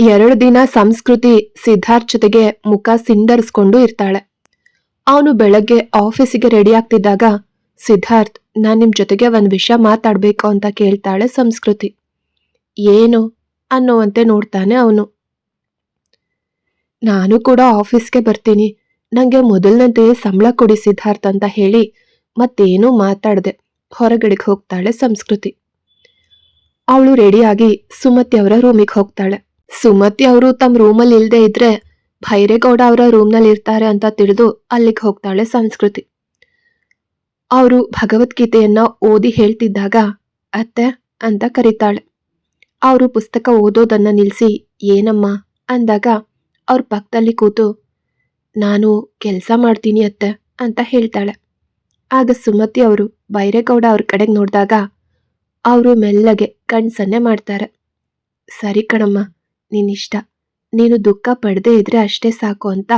ಎರಡು ದಿನ ಸಂಸ್ಕೃತಿ ಸಿದ್ಧಾರ್ಥ್ ಜೊತೆಗೆ ಮುಖ ಸಿಂಡರ್ಸ್ಕೊಂಡು ಇರ್ತಾಳೆ. ಅವನು ಬೆಳಗ್ಗೆ ಆಫೀಸಿಗೆ ರೆಡಿ ಆಗ್ತಿದ್ದಾಗ, ಸಿದ್ಧಾರ್ಥ್, ನಾನು ನಿಮ್ಮ ಜೊತೆಗೆ ಒಂದು ವಿಷಯ ಮಾತಾಡಬೇಕು ಅಂತ ಕೇಳ್ತಾಳೆ ಸಂಸ್ಕೃತಿ. ಏನು? ಅನ್ನುವಂತೆ ನೋಡ್ತಾನೆ ಅವನು. ನಾನು ಕೂಡ ಆಫೀಸ್ಗೆ ಬರ್ತೀನಿ. ನನಗೆ ಮೊದಲನಂತೆ ಸಂಬಳ ಕೊಡಿ ಸಿದ್ಧಾರ್ಥ್ ಅಂತ ಹೇಳಿ ಮತ್ತೇನೂ ಮಾತಾಡದೆ. ಹೊರಗಡೆಗೆ ಹೋಗ್ತಾಳೆ ಸಂಸ್ಕೃತಿ. ಅವಳು ರೆಡಿಯಾಗಿ ಸುಮತಿ ಅವರ ರೂಮಿಗೆ ಹೋಗ್ತಾಳೆ. ಸುಮತಿ ಅವರು ತಮ್ಮ ರೂಮಲ್ಲಿ ಇಲ್ಲದೆ ಇದ್ರೆ ಭೈರೇಗೌಡ ಅವರ ರೂಮ್ನಲ್ಲಿ ಇರ್ತಾರೆ ಅಂತ ತಿಳಿದು ಅಲ್ಲಿಗೆ ಹೋಗ್ತಾಳೆ ಸಂಸ್ಕೃತಿ. ಅವರು ಭಗವದ್ಗೀತೆಯನ್ನ ಓದಿ ಹೇಳ್ತಿದ್ದಾಗ, ಅತ್ತೆ ಅಂತ ಕರೀತಾಳೆ. ಅವರು ಪುಸ್ತಕ ಓದೋದನ್ನ ನಿಲ್ಲಿಸಿ ಏನಮ್ಮ? ಅಂದಾಗ ಅವ್ರ ಪಕ್ಕದಲ್ಲಿ ಕೂತು, ನಾನು ಕೆಲಸ ಮಾಡ್ತೀನಿ ಅತ್ತೆ ಅಂತ ಹೇಳ್ತಾಳೆ. ಆಗ ಸುಮತಿ ಅವರು ಬೈರೇಗೌಡ ಅವ್ರ ಕಡೆಗೆ ನೋಡಿದಾಗ, ಅವರು ಮೆಲ್ಲಗೆ ಕಣ್ ಸನ್ನೆ ಮಾಡ್ತಾರೆ. ಸರಿ ಕಣಮ್ಮ ನಿನ್ನಿಷ್ಟ. ನೀನು ದುಃಖ ಪಡದೇ ಇದ್ರೆ ಅಷ್ಟೇ ಸಾಕು ಅಂತ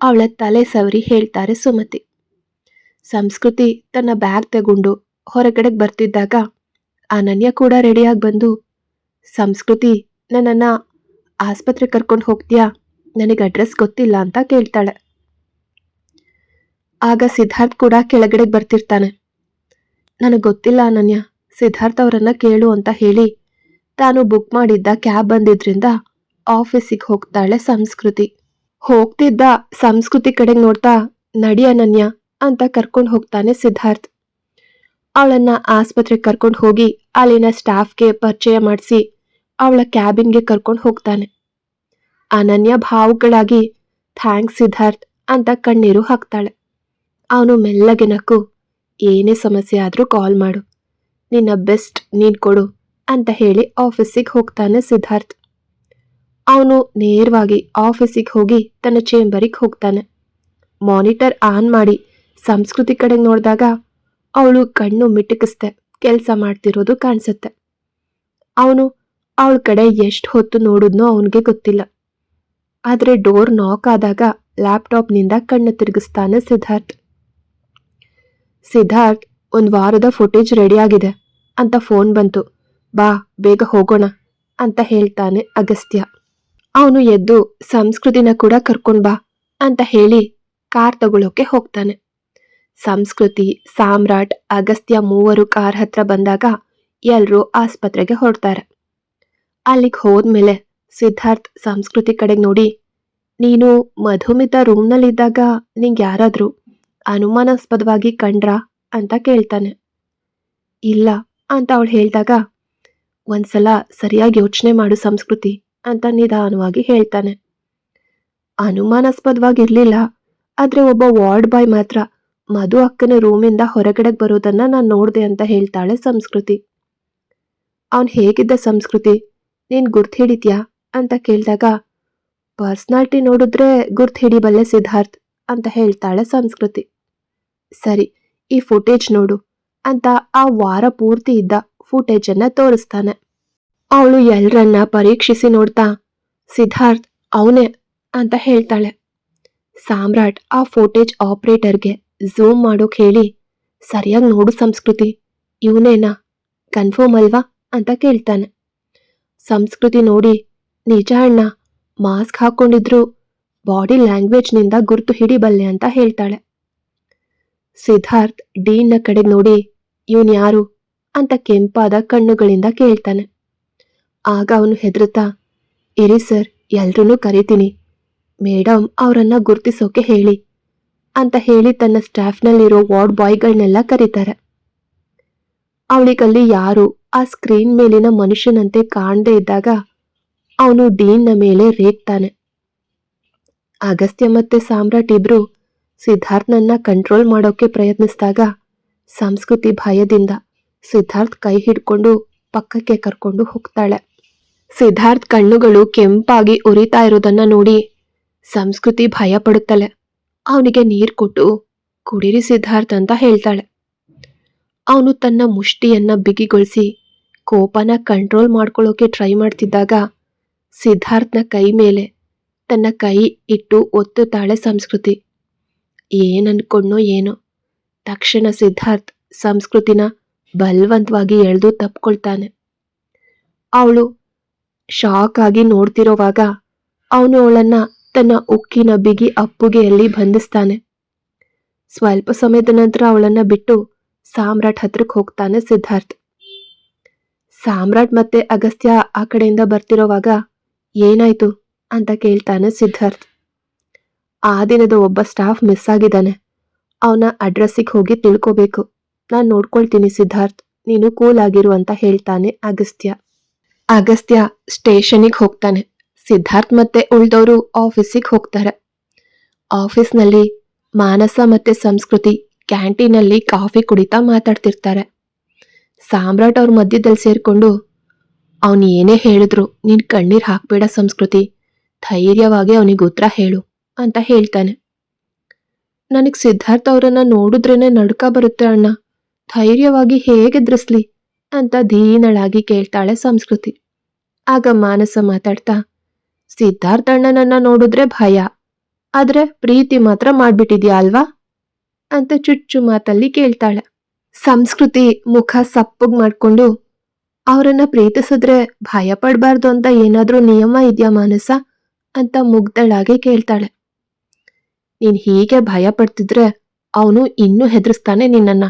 ಅವಳ ತಲೆ ಸವರಿ ಹೇಳ್ತಾರೆ ಸುಮತಿ. ಸಂಸ್ಕೃತಿ ತನ್ನ ಬ್ಯಾಗ್ ತಗೊಂಡು ಹೊರಗಡೆಗೆ ಬರ್ತಿದ್ದಾಗ ಅನನ್ಯ ಕೂಡ ರೆಡಿಯಾಗಿ ಬಂದು, ಸಂಸ್ಕೃತಿ, ನನ್ನನ್ನು ಆಸ್ಪತ್ರೆ ಕರ್ಕೊಂಡು ಹೋಗ್ತೀಯಾ? ನನಗೆ ಅಡ್ರೆಸ್ ಗೊತ್ತಿಲ್ಲ ಅಂತ ಕೇಳ್ತಾಳೆ. ಆಗ ಸಿದ್ಧಾರ್ಥ್ ಕೂಡ ಕೆಳಗಡೆಗೆ ಬರ್ತಿರ್ತಾನೆ. ನನಗೆ ಗೊತ್ತಿಲ್ಲ ಅನನ್ಯ, ಸಿದ್ಧಾರ್ಥ್ ಅವರನ್ನು ಕೇಳು ಅಂತ ಹೇಳಿ ತಾನು ಬುಕ್ ಮಾಡಿದ್ದ ಕ್ಯಾಬ್ ಬಂದಿದ್ರಿಂದ ಆಫೀಸಿಗೆ ಹೋಗ್ತಾಳೆ ಸಂಸ್ಕೃತಿ. ಹೋಗ್ತಿದ್ದ ಸಂಸ್ಕೃತಿ ಕಡೆಗೆ ನೋಡ್ತಾ, ನಡಿ ಅನನ್ಯ ಅಂತ ಕರ್ಕೊಂಡು ಹೋಗ್ತಾನೆ ಸಿದ್ಧಾರ್ಥ್. ಅವಳನ್ನ ಆಸ್ಪತ್ರೆಗೆ ಕರ್ಕೊಂಡು ಹೋಗಿ ಅಲ್ಲಿನ ಸ್ಟಾಫ್ಗೆ ಪರಿಚಯ ಮಾಡಿಸಿ ಅವಳ ಕ್ಯಾಬಿನ್ಗೆ ಕರ್ಕೊಂಡು ಹೋಗ್ತಾನೆ. ಅನನ್ಯ ಭಾವುಗಳಾಗಿ ಥ್ಯಾಂಕ್ಸ್ ಸಿದ್ಧಾರ್ಥ್ ಅಂತ ಕಣ್ಣೀರು ಹಾಕ್ತಾಳೆ. ಅವನು ಮೆಲ್ಲಗೆ ನಕ್ಕು, ಏನೇ ಸಮಸ್ಯೆ ಆದರೂ ಕಾಲ್ ಮಾಡು. ನಿನ್ನ ಬೆಸ್ಟ್ ನೀನು ಕೊಡು. ಅಂತ ಹೇಳಿ ಆಫೀಸಿಗೆ ಹೋಗ್ತಾನೆ ಸಿದ್ಧಾರ್ಥ್. ಅವನು ನೇರವಾಗಿ ಆಫೀಸಿಗೆ ಹೋಗಿ ತನ್ನ ಚೇಂಬರಿಗೆ ಹೋಗ್ತಾನೆ. ಮಾನಿಟರ್ ಆನ್ ಮಾಡಿ ಸಂಸ್ಕೃತಿ ಕಡೆಗೆ ನೋಡಿದಾಗ ಅವಳು ಕಣ್ಣು ಮಿಟುಕಿಸ್ತೆ, ಕೆಲಸ ಮಾಡ್ತಿರೋದು ಕಾಣಿಸುತ್ತೆ. ಅವನು ಅವಳ ಕಡೆ ಎಷ್ಟು ಹೊತ್ತು ನೋಡಿದ್ನೋ ಅವನಿಗೆ ಗೊತ್ತಿಲ್ಲ. ಆದರೆ ಡೋರ್ ನಾಕ್ ಆದಾಗ ಲ್ಯಾಪ್ಟಾಪ್ನಿಂದ ಕಣ್ಣು ತಿರುಗಿಸ್ತಾನೆ ಸಿದ್ಧಾರ್ಥ್. ಸಿದ್ಧಾರ್ಥ್, ಒಂದು ವಾರದ ಫುಟೇಜ್ ರೆಡಿಯಾಗಿದೆ ಅಂತ ಫೋನ್ ಬಂತು. ಬಾ, ಬೇಗ ಹೋಗೋಣ ಅಂತ ಹೇಳ್ತಾನೆ ಅಗಸ್ತ್ಯ. ಅವನು ಎದ್ದು, ಸಂಸ್ಕೃತಿನ ಕೂಡ ಕರ್ಕೊಂಡ್ ಬಾ ಅಂತ ಹೇಳಿ ಕಾರ್ ತಗೊಳ್ಳೋಕೆ ಹೋಗ್ತಾನೆ. ಸಂಸ್ಕೃತಿ, ಸಾಮ್ರಾಟ್, ಅಗಸ್ತ್ಯ ಮೂವರು ಕಾರ್ ಹತ್ರ ಬಂದಾಗ ಎಲ್ರೂ ಆಸ್ಪತ್ರೆಗೆ ಹೊರಡ್ತಾರೆ. ಅಲ್ಲಿಗೆ ಹೋದ್ಮೇಲೆ ಸಿದ್ಧಾರ್ಥ್ ಸಂಸ್ಕೃತಿ ಕಡೆಗೆ ನೋಡಿ, ನೀನು ಮಧುಮಿತ ರೂಮ್ನಲ್ಲಿದ್ದಾಗ ನಿಂಗೆ ಯಾರಾದರೂ ಅನುಮಾನಾಸ್ಪದವಾಗಿ ಕಂಡ್ರಾ ಅಂತ ಕೇಳ್ತಾನೆ. ಇಲ್ಲ ಅಂತ ಅವಳು ಹೇಳಿದಾಗ ಒಂದ್ಸಲ ಸರಿಯಾಗಿ ಯೋಚನೆ ಮಾಡು ಸಂಸ್ಕೃತಿ ಅಂತ ನಿಧಾನವಾಗಿ ಹೇಳ್ತಾನೆ. ಅನುಮಾನಾಸ್ಪದವಾಗಿರ್ಲಿಲ್ಲ, ಆದ್ರೆ ಒಬ್ಬ ವಾರ್ಡ್ ಬಾಯ್ ಮಾತ್ರ ಮಧು ಅಕ್ಕನ ರೂಮಿಂದ ಹೊರಗಡೆಗೆ ಬರೋದನ್ನ ನಾನು ನೋಡಿದೆ ಅಂತ ಹೇಳ್ತಾಳೆ ಸಂಸ್ಕೃತಿ. ಅವನು ಹೇಗಿದ್ದ ಸಂಸ್ಕೃತಿ? ನೀನು ಗುರ್ತು ಹಿಡಿದ್ಯಾ ಅಂತ ಕೇಳಿದಾಗ, ಪರ್ಸ್ನಾಲ್ಟಿ ನೋಡಿದ್ರೆ ಗುರ್ತು ಹಿಡಿಬಲ್ಲೆ ಸಿದ್ಧಾರ್ಥ್ ಅಂತ ಹೇಳ್ತಾಳೆ ಸಂಸ್ಕೃತಿ. ಸರಿ, ಈ ಫುಟೇಜ್ ನೋಡು ಅಂತ ಆ ವಾರ ಪೂರ್ತಿ ಇದ್ದ. ಫುಟೇಜ್ ಅನ್ನ ತೋರಿಸ್ತಾನೆ. ಅವಳು ಎಲ್ರನ್ನ ಪರೀಕ್ಷಿಸಿ ನೋಡ್ತಾ, ಸಿದ್ಧಾರ್ಥ್, ಅವನೇ ಅಂತ ಹೇಳ್ತಾಳೆ. ಸಾಮ್ರಾಟ್ ಆ ಫೋಟೇಜ್ ಆಪರೇಟರ್ಗೆ ಝೂಮ್ ಮಾಡೋಕ್ ಹೇಳಿ, ಸರಿಯಾಗಿ ನೋಡು ಸಂಸ್ಕೃತಿ, ಇವನೇನಾ? ಕನ್ಫರ್ಮ್ ಅಲ್ವಾ? ಅಂತ ಕೇಳ್ತಾನೆ. ಸಂಸ್ಕೃತಿ ನೋಡಿ, ನಿಜ ಅಣ್ಣ ಮಾಸ್ಕ್ ಹಾಕೊಂಡಿದ್ರು ಬಾಡಿ ಲ್ಯಾಂಗ್ವೇಜ್ನಿಂದ ಗುರ್ತು ಹಿಡಿಬಲ್ಲೆ ಅಂತ ಹೇಳ್ತಾಳೆ. ಸಿದ್ಧಾರ್ಥ್, ಡೀನ್ನ ಕಡೆ ನೋಡಿ, ಇವನ್ ಯಾರು? ಅಂತ ಕೆಂಪಾದ ಕಣ್ಣುಗಳಿಂದ ಕೇಳ್ತಾನೆ. ಆಗ ಅವನು ಹೆದರುತ್ತಾ, ಇರಿ ಸರ್ ಎಲ್ರೂ ಕರಿತೀನಿ. ಮೇಡಮ್ ಅವರನ್ನ ಗುರ್ತಿಸೋಕೆ ಹೇಳಿ ಅಂತ ಹೇಳಿ ತನ್ನ ಸ್ಟಾಫ್ನಲ್ಲಿರೋ ವಾರ್ಡ್ ಬಾಯ್ಗಳನ್ನೆಲ್ಲ ಕರೀತಾರೆ. ಅವಳಿಗಲ್ಲಿ ಯಾರು ಆ ಸ್ಕ್ರೀನ್ ಮೇಲಿನ ಮನುಷ್ಯನಂತೆ ಕಾಣದೇ ಇದ್ದಾಗ ಅವನು ಡೀನ್ನ ಮೇಲೆ ರೇಗ್ತಾನೆ. ಅಗಸ್ತ್ಯ ಮತ್ತೆ ಸಾಮ್ರಾಟ್ ಇಬ್ರು ಸಿದ್ಧಾರ್ಥ್ನನ್ನ ಕಂಟ್ರೋಲ್ ಮಾಡೋಕೆ ಪ್ರಯತ್ನಿಸಿದಾಗ ಸಂಸ್ಕೃತಿ ಭಯದಿಂದ ಸಿದ್ಧಾರ್ಥ್ ಕೈ ಹಿಡ್ಕೊಂಡು ಪಕ್ಕಕ್ಕೆ ಕರ್ಕೊಂಡು ಹೋಗ್ತಾಳೆ. ಸಿದ್ಧಾರ್ಥ್ ಕಣ್ಣುಗಳು ಕೆಂಪಾಗಿ ಉರಿತಾ ಇರೋದನ್ನ ನೋಡಿ ಸಂಸ್ಕೃತಿ ಭಯ ಪಡುತ್ತಲೆ. ಅವನಿಗೆ ನೀರು ಕೊಟ್ಟು, ಕುಡಿರಿ ಸಿದ್ಧಾರ್ಥ್ ಅಂತ ಹೇಳ್ತಾಳೆ. ಅವನು ತನ್ನ ಮುಷ್ಟಿಯನ್ನ ಬಿಗಿಗೊಳಿಸಿ ಕೋಪನ ಕಂಟ್ರೋಲ್ ಮಾಡ್ಕೊಳ್ಳೋಕೆ ಟ್ರೈ ಮಾಡ್ತಿದ್ದಾಗ ಸಿದ್ಧಾರ್ಥ್ನ ಕೈ ಮೇಲೆ ತನ್ನ ಕೈ ಇಟ್ಟು ಒತ್ತುತ್ತಾಳೆ ಸಂಸ್ಕೃತಿ. ಏನನ್ಕೊಂಡೋ ಏನೋ. ತಕ್ಷಣ ಸಿದ್ಧಾರ್ಥ್ ಸಂಸ್ಕೃತಿನ ಬಲವಂತವಾಗಿ ಎಳೆದು ತಪ್ಕೊಳ್ತಾನೆ. ಅವಳು ಶಾಕ್ ಆಗಿ ನೋಡ್ತಿರೋವಾಗ ಅವನು ಅವಳನ್ನ ತನ್ನ ಉಕ್ಕಿನ ಬಿಗಿ ಅಪ್ಪುಗೆಯಲ್ಲಿ ಬಂಧಿಸ್ತಾನೆ. ಸ್ವಲ್ಪ ಸಮಯದ ನಂತರ ಅವಳನ್ನ ಬಿಟ್ಟು ಸಾಮ್ರಾಟ್ ಹತ್ರಕ್ಕೆ ಹೋಗ್ತಾನೆ ಸಿದ್ಧಾರ್ಥ್. ಸಾಮ್ರಾಟ್ ಮತ್ತೆ ಅಗಸ್ತ್ಯ ಆ ಕಡೆಯಿಂದ ಬರ್ತಿರೋವಾಗ ಏನಾಯ್ತು ಅಂತ ಕೇಳ್ತಾನೆ ಸಿದ್ಧಾರ್ಥ್. ಆ ದಿನದ ಒಬ್ಬ ಸ್ಟಾಫ್ ಮಿಸ್ ಆಗಿದ್ದಾನೆ. ಅವನ ಅಡ್ರೆಸ್ಸಿಗೆ ಹೋಗಿ ತಿಳ್ಕೋಬೇಕು. ನಾನು ನೋಡ್ಕೊಳ್ತೀನಿ ಸಿದ್ಧಾರ್ಥ್. ನೀನು ಕೂಲ್ ಆಗಿರು ಅಂತ ಹೇಳ್ತಾನೆ ಅಗಸ್ತ್ಯ. ಅಗಸ್ತ್ಯ ಸ್ಟೇಷನಿಗೆ ಹೋಗ್ತಾನೆ. ಸಿದ್ಧಾರ್ಥ್ ಮತ್ತೆ ಉಳ್ದವರು ಆಫೀಸಿಗೆ ಹೋಗ್ತಾರೆ. ಆಫೀಸ್ನಲ್ಲಿ ಮಾನಸ ಮತ್ತೆ ಸಂಸ್ಕೃತಿ ಕ್ಯಾಂಟೀನಲ್ಲಿ ಕಾಫಿ ಕುಡಿತಾ ಮಾತಾಡ್ತಿರ್ತಾರೆ. ಸಾಮ್ರಾಟ್ ಅವ್ರ ಮಧ್ಯದಲ್ಲಿ ಸೇರಿಕೊಂಡು ಅವನು ಏನೇ ಹೇಳಿದ್ರು ನೀನ್ ಕಣ್ಣೀರು ಹಾಕ್ಬೇಡ ಸಂಸ್ಕೃತಿ. ಧೈರ್ಯವಾಗಿ ಅವನಿಗೆ ಉತ್ತರ ಹೇಳು ಅಂತ ಹೇಳ್ತಾನೆ. ನನಗೆ ಸಿದ್ಧಾರ್ಥ ಅವರನ್ನ ನೋಡಿದ್ರೇನೆ ನಡ್ಕ ಬರುತ್ತೆ ಅಣ್ಣ. ಧೈರ್ಯವಾಗಿ ಹೇಗೆದ್ರಿಸ್ಲಿ ಅಂತ ದೀನಳಾಗಿ ಕೇಳ್ತಾಳೆ ಸಂಸ್ಕೃತಿ. ಆಗ ಮಾನಸ ಮಾತಾಡ್ತಾ ಸಿದ್ಧಾರ್ಥಣ್ಣನನ್ನ ನೋಡಿದ್ರೆ ಭಯ, ಆದ್ರೆ ಪ್ರೀತಿ ಮಾತ್ರ ಮಾಡ್ಬಿಟ್ಟಿದ್ಯಾ ಅಲ್ವಾ? ಅಂತ ಚುಚ್ಚು ಮಾತಲ್ಲಿ ಕೇಳ್ತಾಳೆ. ಸಂಸ್ಕೃತಿ ಮುಖ ಸಪ್ಪಗ್ ಮಾಡ್ಕೊಂಡು, ಅವರನ್ನ ಪ್ರೀತಿಸಿದ್ರೆ ಭಯ ಪಡಬಾರ್ದು ಅಂತ ಏನಾದ್ರೂ ನಿಯಮ ಇದ್ಯಾ ಮಾನಸ? ಅಂತ ಮುಗ್ದಳಾಗಿ ಕೇಳ್ತಾಳೆ. ನೀನ್ ಹೀಗೆ ಭಯ ಪಡ್ತಿದ್ರೆ ಅವನು ಇನ್ನೂ ಹೆದರ್ಸ್ತಾನೆ ನಿನ್ನನ್ನ.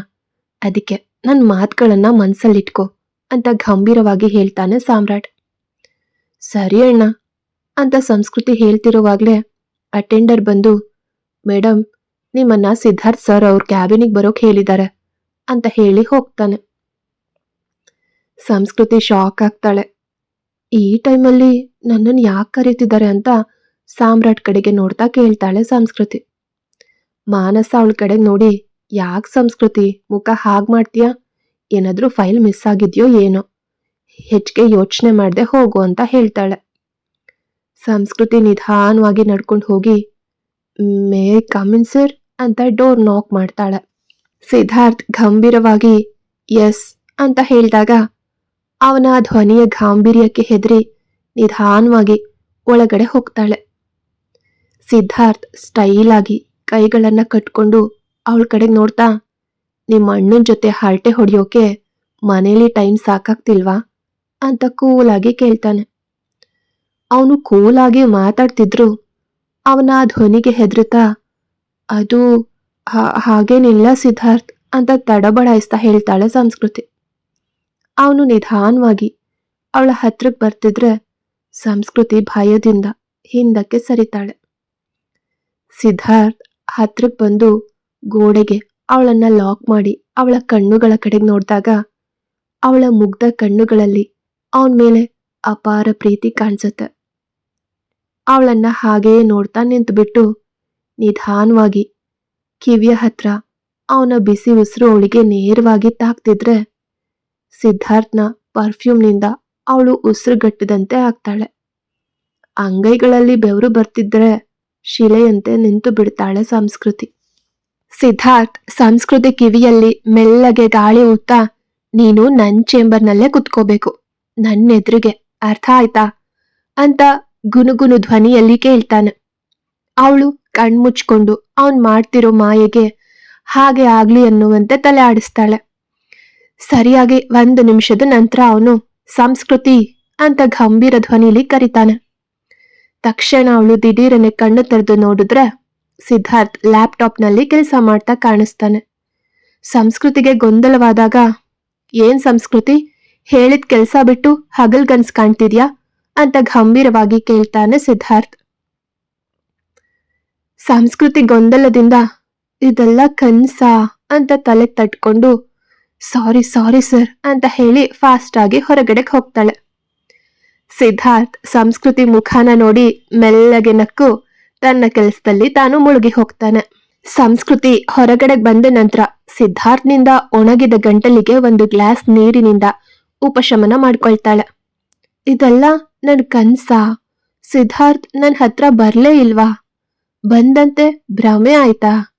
ಅದಕ್ಕೆ ನನ್ನ ಮಾತುಗಳನ್ನ ಮನ್ಸಲ್ಲಿಟ್ಕೋ ಅಂತ ಗಂಭೀರವಾಗಿ ಹೇಳ್ತಾನೆ ಸಾಮ್ರಾಟ್. ಸರಿ ಅಣ್ಣ, ಅಂತ ಸಂಸ್ಕೃತಿ ಹೇಳ್ತಿರುವಾಗಲೇ ಅಟೆಂಡರ್ ಬಂದು ಮೇಡಮ್ ನಿಮ್ಮನ್ನ ಸಿದ್ಧಾರ್ಥ್ ಸರ್ ಅವ್ರ ಕ್ಯಾಬಿನಿಗೆ ಬರೋಕೆ ಹೇಳಿದ್ದಾರೆ ಅಂತ ಹೇಳಿ ಹೋಗ್ತಾನೆ. ಸಂಸ್ಕೃತಿ ಶಾಕ್ ಆಗ್ತಾಳೆ. ಈ ಟೈಮಲ್ಲಿ ನನ್ನನ್ನು ಯಾಕೆ ಕರೀತಿದ್ದಾರೆ ಅಂತ ಸಾಮ್ರಾಟ್ ಕಡೆಗೆ ನೋಡ್ತಾ ಕೇಳ್ತಾಳೆ ಸಂಸ್ಕೃತಿ. ಮಾನಸ ಅವಳ ಕಡೆಗೆ ನೋಡಿ ಯಾಕೆ ಸಂಸ್ಕೃತಿ ಮುಖ ಹಾಗೆ ಮಾಡ್ತೀಯಾ? ಏನಾದರೂ ಫೈಲ್ ಮಿಸ್ ಆಗಿದೆಯೋ ಏನೋ? ಹೆಚ್ಚಿಗೆ ಯೋಚನೆ ಮಾಡದೆ ಹೋಗು ಅಂತ ಹೇಳ್ತಾಳೆ. ಸಂಸ್ಕೃತಿ ನಿಧಾನವಾಗಿ ನಡ್ಕೊಂಡು ಹೋಗಿ, ಮೇ ಕಮಿನ್ ಸರ್ ಅಂತ ಡೋರ್ ನಾಕ್ ಮಾಡ್ತಾಳೆ. ಸಿದ್ಧಾರ್ಥ್ ಗಂಭೀರವಾಗಿ, ಎಸ್ ಅಂತ ಹೇಳಿದಾಗ, ಅವನ ಧ್ವನಿಯ ಗಾಂಭೀರ್ಯಕ್ಕೆ ಹೆದರಿ ನಿಧಾನವಾಗಿ ಒಳಗಡೆ ಹೋಗ್ತಾಳೆ. ಸಿದ್ಧಾರ್ಥ್ ಸ್ಟೈಲಾಗಿ ಕೈಗಳನ್ನು ಕಟ್ಕೊಂಡು ಅವಳ ಕಡೆಗೆ ನೋಡ್ತಾ, ನಿಮ್ಮ ಅಣ್ಣನ ಜೊತೆ ಹರಟೆ ಹೊಡೆಯೋಕೆ ಮನೇಲಿ ಟೈಮ್ ಸಾಕಾಗ್ತಿಲ್ವಾ? ಅಂತ ಕೂಲಾಗಿ ಕೇಳ್ತಾನೆ. ಅವನು ಕೂಲಾಗಿ ಮಾತಾಡ್ತಿದ್ರು. ಅವನ ಆ ಧ್ವನಿಗೆ ಹೆದರುತ್ತಾ, ಅದು ಹಾಗೇನಿಲ್ಲ ಸಿದ್ಧಾರ್ಥ್ ಅಂತ ತಡಬಡಾಯಿಸ್ತಾ ಹೇಳ್ತಾಳೆ ಸಂಸ್ಕೃತಿ. ಅವನು ನಿಧಾನವಾಗಿ ಅವಳ ಹತ್ರಕ್ಕೆ ಬರ್ತಿದ್ರೆ ಸಂಸ್ಕೃತಿ ಭಯದಿಂದ ಹಿಂದಕ್ಕೆ ಸರಿತಾಳೆ. ಸಿದ್ಧಾರ್ಥ್ ಹತ್ರಕ್ಕೆ ಬಂದು ಗೋಡೆಗೆ ಅವಳನ್ನ ಲಾಕ್ ಮಾಡಿ ಅವಳ ಕಣ್ಣುಗಳ ಕಡೆಗೆ ನೋಡಿದಾಗ ಅವಳ ಮುಗ್ಧ ಕಣ್ಣುಗಳಲ್ಲಿ ಅವನ ಮೇಲೆ ಅಪಾರ ಪ್ರೀತಿ ಕಾಣಿಸುತ್ತೆ. ಅವಳನ್ನ ಹಾಗೆಯೇ ನೋಡ್ತಾ ನಿಂತುಬಿಟ್ಟು ನಿಧಾನವಾಗಿ ಕಿವಿಯ ಹತ್ರ ಅವನ ಬಿಸಿ ಉಸಿರು ಅವಳಿಗೆ ನೇರವಾಗಿ ತಾಕ್ತಿದ್ರೆ ಸಿದ್ಧಾರ್ಥ್ನ ಪರ್ಫ್ಯೂಮ್ನಿಂದ ಅವಳು ಉಸಿರುಗಟ್ಟಿದಂತೆ ಆಗ್ತಾಳೆ. ಅಂಗೈಗಳಲ್ಲಿ ಬೆವರು ಬರ್ತಿದ್ರೆ ಶಿಲೆಯಂತೆ ನಿಂತು ಬಿಡ್ತಾಳೆ ಸಂಸ್ಕೃತಿ. ಸಿದ್ಧಾರ್ಥ್ ಸಂಸ್ಕೃತಿ ಕಿವಿಯಲ್ಲಿ ಮೆಲ್ಲಗೆ ಗಾಳಿ ಊತ್ತಾ ನೀನು ನನ್ ಚೇಂಬರ್ನಲ್ಲೇ ಕುತ್ಕೋಬೇಕು ನನ್ನ ಎದುರಿಗೆ ಅರ್ಥ ಆಯ್ತಾ? ಅಂತ ಗುನುಗುನು ಧ್ವನಿಯಲ್ಲಿ ಕೇಳ್ತಾನೆ. ಅವಳು ಕಣ್ಮುಚ್ಕೊಂಡು ಅವನ್ ಮಾಡ್ತಿರೋ ಮಾಯೆಗೆ ಹಾಗೆ ಆಗ್ಲಿ ಅನ್ನುವಂತೆ ತಲೆ ಆಡಿಸ್ತಾಳೆ. ಸರಿಯಾಗಿ ಒಂದು ನಿಮಿಷದ ನಂತರ ಅವನು, ಸಂಸ್ಕೃತಿ ಅಂತ ಗಂಭೀರ ಧ್ವನಿಲಿ ಕರಿತಾನೆ. ತಕ್ಷಣ ಅವಳು ದಿಢೀರನೆ ಕಣ್ಣು ತೆರೆದು ನೋಡಿದ್ರೆ ಸಿದ್ಧಾರ್ಥ್ ಲ್ಯಾಪ್ಟಾಪ್ನಲ್ಲಿ ಕೆಲಸ ಮಾಡ್ತಾ ಕಾಣಿಸ್ತಾನೆ. ಸಂಸ್ಕೃತಿಗೆ ಗೊಂದಲವಾದಾಗ, ಏನ್ ಸಂಸ್ಕೃತಿ? ಹೇಳಿದ ಕೆಲಸ ಬಿಟ್ಟು ಹಗಲ್ಗನ್ಸ್ ಕಾಣ್ತಿದ್ಯಾ? ಅಂತ ಗಂಭೀರವಾಗಿ ಕೇಳ್ತಾನೆ ಸಿದ್ಧಾರ್ಥ್. ಸಂಸ್ಕೃತಿ ಗೊಂದಲದಿಂದ ಇದೆಲ್ಲ ಕನ್ಸಾ ಅಂತ ತಲೆ ತಟ್ಕೊಂಡು, ಸಾರಿ ಸಾರಿ ಸರ್ ಅಂತ ಹೇಳಿ ಫಾಸ್ಟ್ ಆಗಿ ಹೊರಗಡೆಗೆ ಹೋಗ್ತಾಳೆ. ಸಿದ್ಧಾರ್ಥ್ ಸಂಸ್ಕೃತಿ ಮುಖಾನ ನೋಡಿ ಮೆಲ್ಲಗೆ ನಕ್ಕು ತನ್ನ ಕೆಲಸದಲ್ಲಿ ತಾನು ಮುಳುಗಿ ಹೋಗ್ತಾನೆ. ಸಂಸ್ಕೃತಿ ಹೊರಗಡೆ ಬಂದ ನಂತರ ಸಿದ್ಧಾರ್ಥ್ನಿಂದ ಒಣಗಿದ ಗಂಟಲಿಗೆ ಒಂದು ಗ್ಲಾಸ್ ನೀರಿನಿಂದ ಉಪಶಮನ ಮಾಡ್ಕೊಳ್ತಾಳೆ. ಇದೆಲ್ಲ ನನ್ ಕನ್ಸ. ಸಿದ್ಧಾರ್ಥ್ ನನ್ನ ಹತ್ರ ಬರ್ಲೇ ಇಲ್ವಾ? ಬಂದಂತೆ ಭ್ರಮೆ ಆಯ್ತಾ?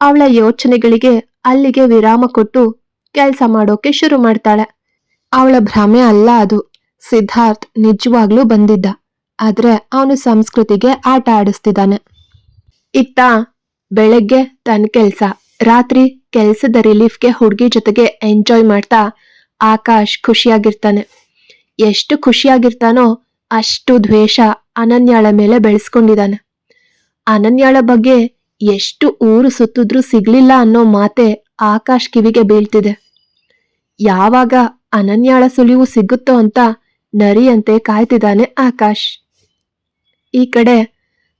ಅವಳ ಯೋಚನೆಗಳಿಗೆ ಅಲ್ಲಿಗೆ ವಿರಾಮ ಕೊಟ್ಟು ಕೆಲಸ ಮಾಡೋಕೆ ಶುರು ಮಾಡ್ತಾಳೆ. ಅವಳ ಭ್ರಮೆ ಅಲ್ಲ ಅದು. ಸಿದ್ಧಾರ್ಥ್ ನಿಜವಾಗ್ಲೂ ಬಂದಿದ್ದ. ಆದ್ರೆ ಅವನು ಸಂಸ್ಕೃತಿಗೆ ಆಟ ಆಡಿಸ್ತಿದ್ದಾನೆ. ಇತ್ತ ಬೆಳಗ್ಗೆ ತನ್ನ ಕೆಲಸ, ರಾತ್ರಿ ಕೆಲಸದ ರಿಲೀಫ್ಗೆ ಹುಡುಗಿ ಜೊತೆಗೆ ಎಂಜಾಯ್ ಮಾಡ್ತಾ ಆಕಾಶ್ ಖುಷಿಯಾಗಿರ್ತಾನೆ. ಎಷ್ಟು ಖುಷಿಯಾಗಿರ್ತಾನೋ ಅಷ್ಟು ದ್ವೇಷ ಅನನ್ಯಾಳ ಮೇಲೆ ಬೆಳೆಸ್ಕೊಂಡಿದ್ದಾನೆ. ಅನನ್ಯಾಳ ಬಗ್ಗೆ ಎಷ್ಟು ಊರು ಸುತ್ತಿದ್ರೂ ಸಿಗ್ಲಿಲ್ಲ ಅನ್ನೋ ಮಾತೆ ಆಕಾಶ್ ಕಿವಿಗೆ ಬೀಳ್ತಿದೆ. ಯಾವಾಗ ಅನನ್ಯಾಳ ಸುಳಿವು ಸಿಗುತ್ತೋ ಅಂತ ನರಿಯಂತೆ ಕಾಯ್ತಿದ್ದಾನೆ ಆಕಾಶ್. ಈ ಕಡೆ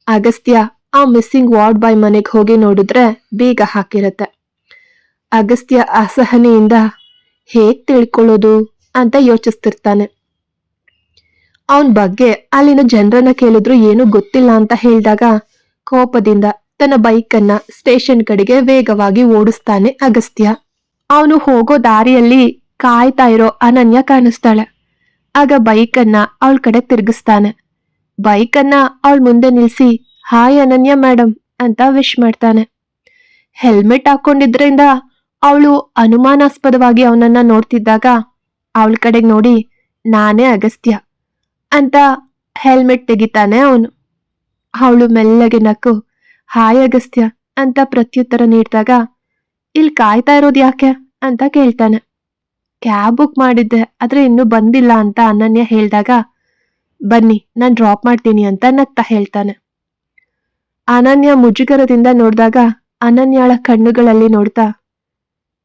ಅಗಸ್ತ್ಯ ಆ ಮಿಸ್ಸಿಂಗ್ ವಾರ್ಡ್ ಬಾಯ್ ಮನೆಗೆ ಹೋಗಿ ನೋಡಿದ್ರೆ ಬೀಗ ಹಾಕಿರತ್ತೆ. ಅಗಸ್ತ್ಯ ಅಸಹನೆಯಿಂದ ಹೇಗ್ ತಿಳ್ಕೊಳ್ಳೋದು ಅಂತ ಯೋಚಿಸ್ತಿರ್ತಾನೆ. ಅವನ ಬಗ್ಗೆ ಅಲ್ಲಿನ ಜನರನ್ನ ಕೇಳಿದ್ರು ಏನು ಗೊತ್ತಿಲ್ಲ ಅಂತ ಹೇಳಿದಾಗ ಕೋಪದಿಂದ ತನ್ನ ಬೈಕನ್ನ ಸ್ಟೇಷನ್ ಕಡೆಗೆ ವೇಗವಾಗಿ ಓಡಿಸ್ತಾನೆ ಅಗಸ್ತ್ಯ. ಅವನು ಹೋಗೋ ದಾರಿಯಲ್ಲಿ ಕಾಯ್ತಾ ಇರೋ ಅನನ್ಯ ಕಾಣಿಸ್ತಾಳೆ. ಆಗ ಬೈಕನ್ನ ಅವಳ ಕಡೆ ತಿರುಗಿಸ್ತಾನೆ. ಬೈಕನ್ನ ಅವಳ ಮುಂದೆ ನಿಲ್ಸಿ, ಹಾಯ್ ಅನನ್ಯ ಮೇಡಮ್ ಅಂತ ವಿಶ್ ಮಾಡ್ತಾನೆ. ಹೆಲ್ಮೆಟ್ ಹಾಕೊಂಡಿದ್ರಿಂದ ಅವಳು ಅನುಮಾನಾಸ್ಪದವಾಗಿ ಅವನನ್ನ ನೋಡ್ತಿದ್ದಾಗ ಅವಳ ಕಡೆಗೆ ನೋಡಿ, ನಾನೇ ಅಗಸ್ತ್ಯ ಅಂತ ಹೆಲ್ಮೆಟ್ ತೆಗಿತಾನೆ ಅವನು. ಅವಳು ಮೆಲ್ಲಗೆ ನಕ್ಕು, ಹಾಯ್ ಅಗಸ್ತ್ಯ ಅಂತ ಪ್ರತ್ಯುತ್ತರ ನೀಡಿದಾಗ ಇಲ್ಲಿ ಕಾಯ್ತಾ ಇರೋದು ಯಾಕೆ? ಅಂತ ಕೇಳ್ತಾನೆ. ಕ್ಯಾಬ್ ಬುಕ್ ಮಾಡಿದ್ದೆ, ಆದರೆ ಇನ್ನೂ ಬಂದಿಲ್ಲ ಅಂತ ಅನನ್ಯ ಹೇಳಿದಾಗ ಬನ್ನಿ, ನಾನು ಡ್ರಾಪ್ ಮಾಡ್ತೀನಿ ಅಂತ ನಗ್ತಾ ಹೇಳ್ತಾನೆ. ಅನನ್ಯ ಮುಜುಗರದಿಂದ ನೋಡಿದಾಗ ಅನನ್ಯಾಳ ಕಣ್ಣುಗಳಲ್ಲಿ ನೋಡ್ತಾ,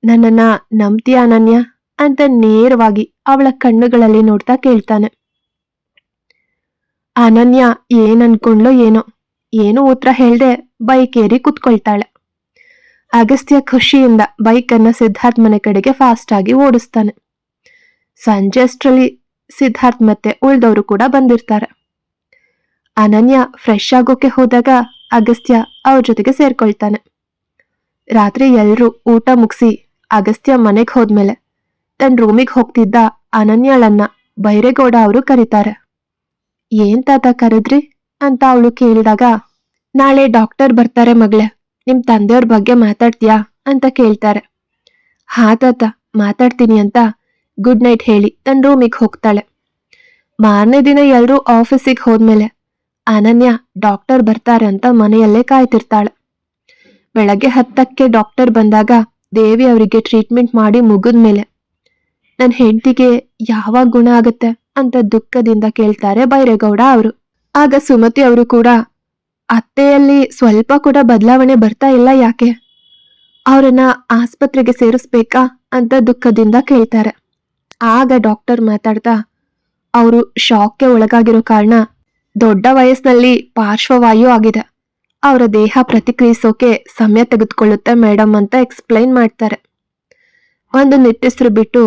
ನನ್ನನ್ನ ನಂಬ್ತೀಯ ಅನನ್ಯ ಅಂತ ನೇರವಾಗಿ ಅವಳ ಕಣ್ಣುಗಳಲ್ಲಿ ನೋಡ್ತಾ ಕೇಳ್ತಾನೆ. ಅನನ್ಯ ಏನ್ ಅನ್ಕೊಂಡ್ಲೋ ಏನೋ, ಏನು ಉತ್ತರ ಹೇಳ್ದೆ ಬೈಕ್ ಏರಿ ಕುತ್ಕೊಳ್ತಾಳೆ. ಅಗಸ್ತ್ಯ ಖುಷಿಯಿಂದ ಬೈಕನ್ನ ಸಿದ್ಧಾರ್ಥ್ ಮನೆ ಕಡೆಗೆ ಫಾಸ್ಟ್ ಆಗಿ ಓಡಿಸ್ತಾನೆ. ಸಂಜೆ ಅಷ್ಟ್ರಲ್ಲಿ ಸಿದ್ಧಾರ್ಥ್ ಮತ್ತೆ ಉಳ್ದವರು ಕೂಡ ಬಂದಿರ್ತಾರೆ. ಅನನ್ಯ ಫ್ರೆಶ್ ಆಗೋಕೆ ಹೋದಾಗ ಅಗಸ್ತ್ಯ ಅವ್ರ ಜೊತೆಗೆ ಸೇರ್ಕೊಳ್ತಾನೆ. ರಾತ್ರಿ ಎಲ್ಲರೂ ಊಟ ಮುಗಿಸಿ ಅಗಸ್ತ್ಯ ಮನೆಗೆ ಹೋದ್ಮೇಲೆ ತನ್ನ ರೂಮಿಗೆ ಹೋಗ್ತಿದ್ದ ಅನನ್ಯಾಳನ್ನ ಬೈರೇಗೌಡ ಅವರು ಕರೀತಾರೆ. ಏನ್ ತಾತ ಕರೆದ್ರಿ? ಅಂತ ಅವಳು ಕೇಳಿದಾಗ, ನಾಳೆ ಡಾಕ್ಟರ್ ಬರ್ತಾರೆ ಮಗಳೇ, ನಿಮ್ ತಂದೆಯವ್ರ ಬಗ್ಗೆ ಮಾತಾಡ್ತೀಯಾ? ಅಂತ ಕೇಳ್ತಾರೆ. ಹಾ ತಾತ, ಮಾತಾಡ್ತೀನಿ ಅಂತ ಗುಡ್ ನೈಟ್ ಹೇಳಿ. ತನ್ನ ರೂಮಿಗೆ ಹೋಗ್ತಾಳೆ. ಮಾರನೇ ದಿನ ಎಲ್ಲರೂ ಆಫೀಸಿಗೆ ಹೋದ್ಮೇಲೆ ಅನನ್ಯ ಡಾಕ್ಟರ್ ಬರ್ತಾರೆ ಅಂತ ಮನೆಯಲ್ಲೇ ಕಾಯ್ತಿರ್ತಾಳೆ. ಬೆಳಗ್ಗೆ ಹತ್ತಕ್ಕೆ ಡಾಕ್ಟರ್ ಬಂದಾಗ ದೇವಿ ಅವರಿಗೆ ಟ್ರೀಟ್ಮೆಂಟ್ ಮಾಡಿ ಮುಗಿದ್ಮೇಲೆ ನನ್ನ ಹೆಂಡತಿಗೆ ಯಾವಾಗ ಗುಣ ಆಗುತ್ತೆ? ಅಂತ ದುಃಖದಿಂದ ಕೇಳ್ತಾರೆ ಬೈರೇಗೌಡ ಅವರು. ಆಗ ಸುಮತಿ ಅವರು ಕೂಡ ಅತ್ತೆಯಲ್ಲಿ ಸ್ವಲ್ಪ ಕೂಡ ಬದಲಾವಣೆ ಬರ್ತಾ ಇಲ್ಲ ಯಾಕೆ? ಅವರನ್ನ ಆಸ್ಪತ್ರೆಗೆ ಸೇರಿಸ್ಬೇಕಾ ಅಂತ ದುಃಖದಿಂದ ಕೇಳ್ತಾರೆ. ಆಗ ಡಾಕ್ಟರ್ ಮಾತಾಡ್ತಾ, ಅವರು ಶಾಕ್ಗೆ ಒಳಗಾಗಿರೋ ಕಾರಣ ದೊಡ್ಡ ವಯಸ್ಸಿನಲ್ಲಿ ಪಾರ್ಶ್ವವಾಯು ಆಗಿದೆ. ಅವರ ದೇಹ ಪ್ರತಿಕ್ರಿಯಿಸೋಕೆ ಸಮಯ ತೆಗೆದುಕೊಳ್ಳುತ್ತೆ ಮೇಡಮ್ ಅಂತ ಎಕ್ಸ್ಪ್ಲೈನ್ ಮಾಡ್ತಾರೆ. ಒಂದು ನಿಟ್ಟೆಸರು ಬಿಟ್ಟು,